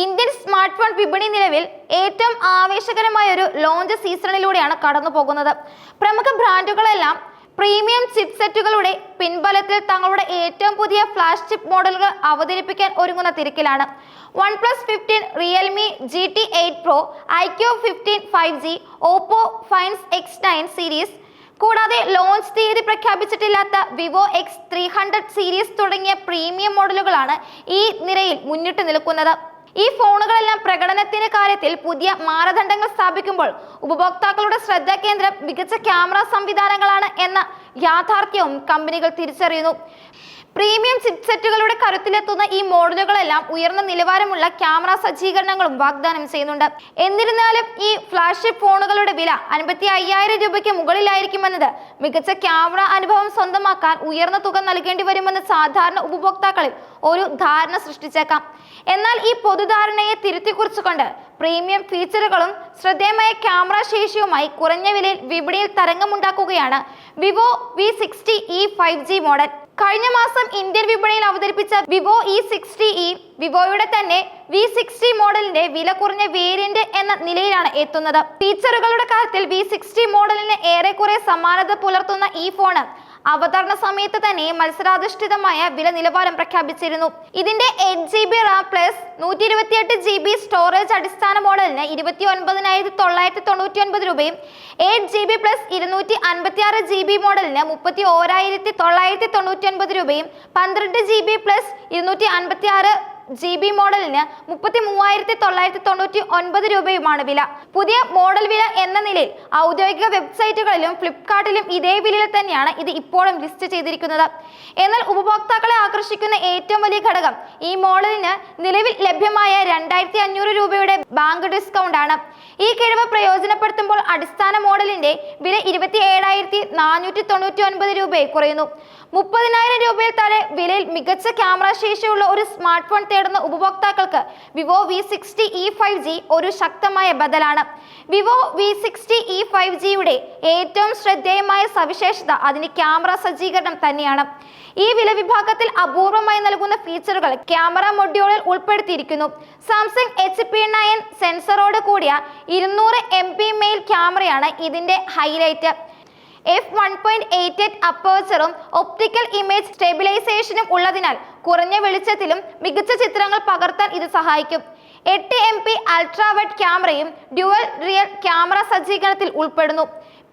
Indian smart phone വിപണി നിലവിൽ ഏറ്റവും ആവേശകരമായ ഒരു ലോഞ്ച് സീസണിലൂടെയാണ് കടന്നു പോകുന്നത് പ്രമുഖ ബ്രാൻഡുകളെല്ലാം പ്രീമിയം ചിപ്സെറ്റുകളുടെ പിൻബലത്തിൽ തങ്ങളുടെ ഏറ്റവും പുതിയ ഫ്ലാഷ് ചിപ്പ് മോഡലുകൾ അവതരിപ്പിക്കാൻ ഒരുങ്ങുന്ന തിരക്കിലാണ്. OnePlus fifteen Realme G T eight pro iQOO fifteen five G Oppo Find X nine series കൂടാതെ ലോഞ്ച് തീയതി പ്രഖ്യാപിച്ചിട്ടില്ലാത്ത Vivo X three hundred series തുടങ്ങിയ പ്രീമിയം മോഡലുകളാണ് ഈ നിരയിൽ മുന്നിട്ട് നിൽക്കുന്നത്. ഈ ഫോണുകളെല്ലാം പ്രകടനത്തിന്റെ കാര്യത്തിൽ പുതിയ മാനദണ്ഡങ്ങൾ സ്ഥാപിക്കുമ്പോൾ ഉപഭോക്താക്കളുടെ ശ്രദ്ധാകേന്ദ്രം മികച്ച ക്യാമറ സംവിധാനങ്ങളാണ് എന്ന യാഥാർത്ഥ്യവും കമ്പനികൾ തിരിച്ചറിയുന്നു. പ്രീമിയം ചിപ്സെറ്റുകളുടെ കരുത്തിലെത്തുന്ന ഈ മോഡലുകളെല്ലാം ഉയർന്ന നിലവാരമുള്ള ക്യാമറ സജ്ജീകരണങ്ങളും വാഗ്ദാനം ചെയ്യുന്നുണ്ട്. എന്നിരുന്നാലും ഈ ഫ്ലാഗ്ഷിപ്പ് ഫോണുകളുടെ വില അൻപത്തി അയ്യായിരം രൂപയ്ക്ക് മുകളിലായിരിക്കുമെന്നത് മികച്ച ക്യാമറ അനുഭവം സ്വന്തമാക്കാൻ ഉയർന്ന തുക നൽകേണ്ടി വരുമെന്ന് സാധാരണ ഉപഭോക്താക്കളിൽ ഒരു ധാരണ സൃഷ്ടിച്ചേക്കാം. എന്നാൽ ഈ പൊതുധാരണയെ തിരുത്തിക്കുറിച്ചുകൊണ്ട് പ്രീമിയം ഫീച്ചറുകളും ശ്രദ്ധേയമായ ക്യാമറ ശേഷിയുമായി കുറഞ്ഞ വിലയിൽ വിപണിയിൽ തരംഗമുണ്ടാക്കുകയാണ് Vivo V sixty E five G model കഴിഞ്ഞ മാസം ഇന്ത്യൻ വിപണിയിൽ അവതരിപ്പിച്ച വിവോ ഇ സിക്സ്റ്റി ഇ വിവോയുടെ തന്നെ വി സിക്സ്റ്റി മോഡലിന്റെ വില കുറഞ്ഞ വേരിയന്റ് എന്ന നിലയിലാണ് എത്തുന്നത്. ഫീച്ചറുകളുടെ കാര്യത്തിൽ വി സിക്സ്റ്റി മോഡലിന് ഏറെക്കുറെ സമാനത പുലർത്തുന്ന ഈ ഫോണ് അവതരണ സമയത്ത് തന്നെ മത്സരാധിഷ്ഠിതമായ വില നിലവാരം പ്രഖ്യാപിച്ചിരുന്നു. ഇതിന്റെ eight G B RAM plus നൂറ്റി ഇരുപത്തിയെട്ട് ജി ബി സ്റ്റോറേജ് അടിസ്ഥാന മോഡലിന് ഇരുപത്തി ഒൻപതിനായിരത്തി തൊള്ളായിരത്തി തൊണ്ണൂറ്റി ഒൻപത് രൂപയും എയ്റ്റ് ജി ബി പ്ലസ് ഇരുന്നൂറ്റി അൻപത്തി ആറ് ജി ബി മോഡലിന് മുപ്പത്തി ഓരായിരത്തി തൊള്ളായിരത്തി തൊണ്ണൂറ്റി ഒൻപത് രൂപയും പന്ത്രണ്ട് ജി ബി പ്ലസ് ഇരുന്നൂറ്റി അൻപത്തി ആറ് ജി ബി മോഡലിന് മുപ്പത്തി മൂവായിരത്തി തൊള്ളായിരത്തി തൊണ്ണൂറ്റി ഒൻപത് രൂപയുമാണ് വില. പുതിയ മോഡൽ വില എന്ന നിലയിൽ ഔദ്യോഗിക വെബ്സൈറ്റുകളിലും ഫ്ലിപ്കാർട്ടിലും ഇതേ വിലയിൽ തന്നെയാണ് ഇത് ഇപ്പോഴും ലിസ്റ്റ് ചെയ്തിരിക്കുന്നത്. എന്നാൽ ഉപഭോക്താക്കളെ ആകർഷിക്കുന്ന ഏറ്റവും വലിയ ഘടകം ഈ മോഡലിന് നിലവിൽ ലഭ്യമായ രണ്ടായിരത്തി അഞ്ഞൂറ് രൂപയുടെ ബാങ്ക് ഡിസ്കൗണ്ട് ആണ് ഈ കിഴിവ് പ്രയോജനപ്പെടുത്തുമ്പോൾ അടിസ്ഥാന മോഡലിന്റെ വില ഇരുപത്തി ഏഴായിരത്തി നാനൂറ്റി തൊണ്ണൂറ്റി ഒൻപത് രൂപയെ കുറയുന്നു. മുപ്പതിനായിരം രൂപയിൽ താഴെ വിലയിൽ മികച്ച ക്യാമറ ശേഷിയുള്ള ഒരു സ്മാർട്ട് ഫോൺ തേടുന്ന ഉപഭോക്താക്കൾക്ക് Vivo V sixty E five G ഒരു ശക്തമായ ബദലാണ്. Vivo V sixty E five ജിയുടെ ഏറ്റവും ശ്രദ്ധേയമായ സവിശേഷത അതിന് ക്യാമറ സജ്ജീകരണം തന്നെയാണ്. ഈ വില വിഭാഗത്തിൽ അപൂർവമായി നൽകുന്ന ഫീച്ചറുകൾ ക്യാമറ മൊഡ്യൂളിൽ ഉൾപ്പെടുത്തിയിരിക്കുന്നു. സാംസങ് എച്ച് പി നയൻ സെൻസറോട് കൂടിയ ഇരുന്നൂറ് എം പി മെയിൽ ക്യാമറയാണ് ഇതിന്റെ highlight. F one point eight eight അപ്പേഴ്സറും optical image സ്റ്റെബിലൈസേഷനും ഉള്ളതിനാൽ കുറഞ്ഞ വെളിച്ചത്തിലും മികച്ച ചിത്രങ്ങൾ പകർത്താൻ ഇത് സഹായിക്കും. എട്ട് എം പി അൾട്രാവൈഡ് ക്യാമറയും ഡ്യുവൽ റിയൽ ക്യാമറ സജ്ജീകരണത്തിൽ ഉൾപ്പെടുന്നു.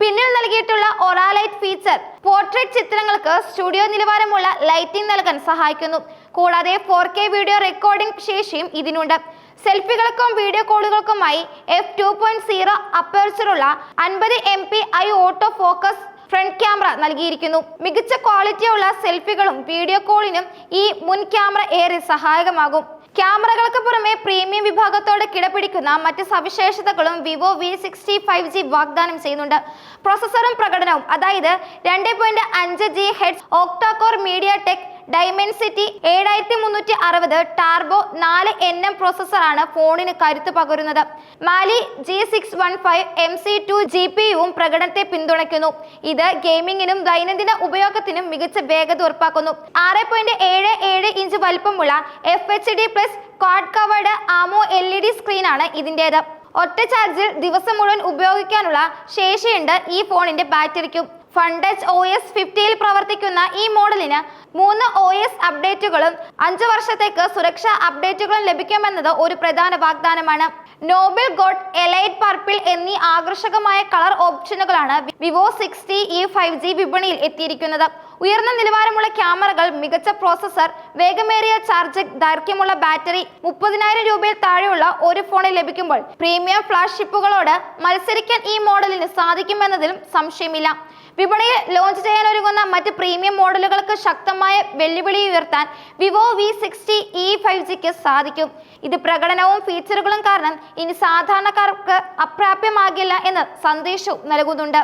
പിന്നിൽ നൽകിയിട്ടുള്ള ഒറാലൈറ്റ് ഫീച്ചർ പോർട്രേറ്റ് ചിത്രങ്ങൾക്ക് സ്റ്റുഡിയോ നിലവാരമുള്ള ലൈറ്റിംഗ് നൽകാൻ സഹായിക്കുന്നു. കൂടാതെ ഫോർ കെ വീഡിയോ റെക്കോർഡിംഗ് ശേഷിയും ഇതിനുണ്ട്. സെൽഫികൾക്കും വീഡിയോ കോളുകൾക്കുമായി എഫ് ടു പോയിന്റ് സീറോ അപ്പേർച്ചറുള്ള അൻപത് M P I auto focus front camera നൽകിയിരിക്കുന്നു. മികച്ച ക്വാളിറ്റിയുള്ള സെൽഫികളും വീഡിയോ കോളിനും ഈ മുൻ ക്യാമറ ഏറെ സഹായകമാകും. ക്യാമറകൾക്ക് പുറമെ പ്രീമിയം വിഭാഗത്തോട് കിടപിടിക്കുന്ന മറ്റ് സവിശേഷതകളും Vivo V sixty five G വാഗ്ദാനം ചെയ്യുന്നുണ്ട്. പ്രോസസ്സറും പ്രകടനവും അതായത് രണ്ട് പോയിന്റ് അഞ്ച് G hertz octa core MediaTek Dimensity ഏഴായിരത്തി മുന്നൂറ്റി അറുപത് ടാർബോ നാല് എൻ എം പ്രോസസ്സറാണ് ഫോണിന് കരുത്ത് പകരുന്നത്. Mali G six one five M C two G P യുവും പ്രകടനത്തെ പിന്തുണയ്ക്കുന്നു. ഇത് ഗെയിമിംഗിനും ദൈനംദിന ഉപയോഗത്തിനും മികച്ച വേഗത ഉറപ്പാക്കുന്നു. ആറ് പോയിന്റ് ഏഴ് ഏഴ് ഇഞ്ച് വലിപ്പമുള്ള F H D plus quad curved AMOLED സ്ക്രീനാണ് ഇതിന്റേത് ഒറ്റ ചാർജിൽ ദിവസം മുഴുവൻ ഉപയോഗിക്കാനുള്ള ശേഷിയുണ്ട് ഈ ഫോണിന്റെ ബാറ്ററിക്കും. ഫണ്ടച്ച് ഒ എസ് ഫിഫ്റ്റിയിൽ പ്രവർത്തിക്കുന്ന ഈ മോഡലിന് മൂന്ന് ഒ എസ് അപ്ഡേറ്റുകളും അഞ്ചു വർഷത്തേക്ക് സുരക്ഷാ അപ്ഡേറ്റുകളും ലഭിക്കുമെന്നത് ഒരു പ്രധാന വാഗ്ദാനമാണ്. നോബിൾ ഗോഡ് എലൈറ്റ് പർപ്പിൾ എന്നീ ആകർഷകമായ colour ഓപ്ഷനുകളാണ് Vivo sixty E five G വിപണിയിൽ എത്തിയിരിക്കുന്നത്. ഉയർന്ന നിലവാരമുള്ള ക്യാമറകൾ മികച്ച പ്രോസസർ വേഗമേറിയ ചാർജ് ദൈർഘ്യമുള്ള ബാറ്ററി മുപ്പതിനായിരം രൂപയിൽ താഴെയുള്ള ഒരു ഫോണിൽ ലഭിക്കുമ്പോൾ പ്രീമിയം ഫ്ലാഗ്ഷിപ്പുകളോട് മത്സരിക്കാൻ ഈ മോഡലിന് സാധിക്കുമെന്നതിലും സംശയമില്ല. വിപണിയിൽ ലോഞ്ച് ചെയ്യാൻ ഒരുങ്ങുന്ന മറ്റ് പ്രീമിയം മോഡലുകൾക്ക് ശക്തമായ വെല്ലുവിളി ഉയർത്താൻ Vivo V sixty E five ജിക്ക് സാധിക്കും. ഇത് പ്രകടനവും ഫീച്ചറുകളും കാരണം ഇനി സാധാരണക്കാർക്ക് അപ്രാപ്യമാകില്ല എന്ന് സന്ദേശവും നൽകുന്നുണ്ട്.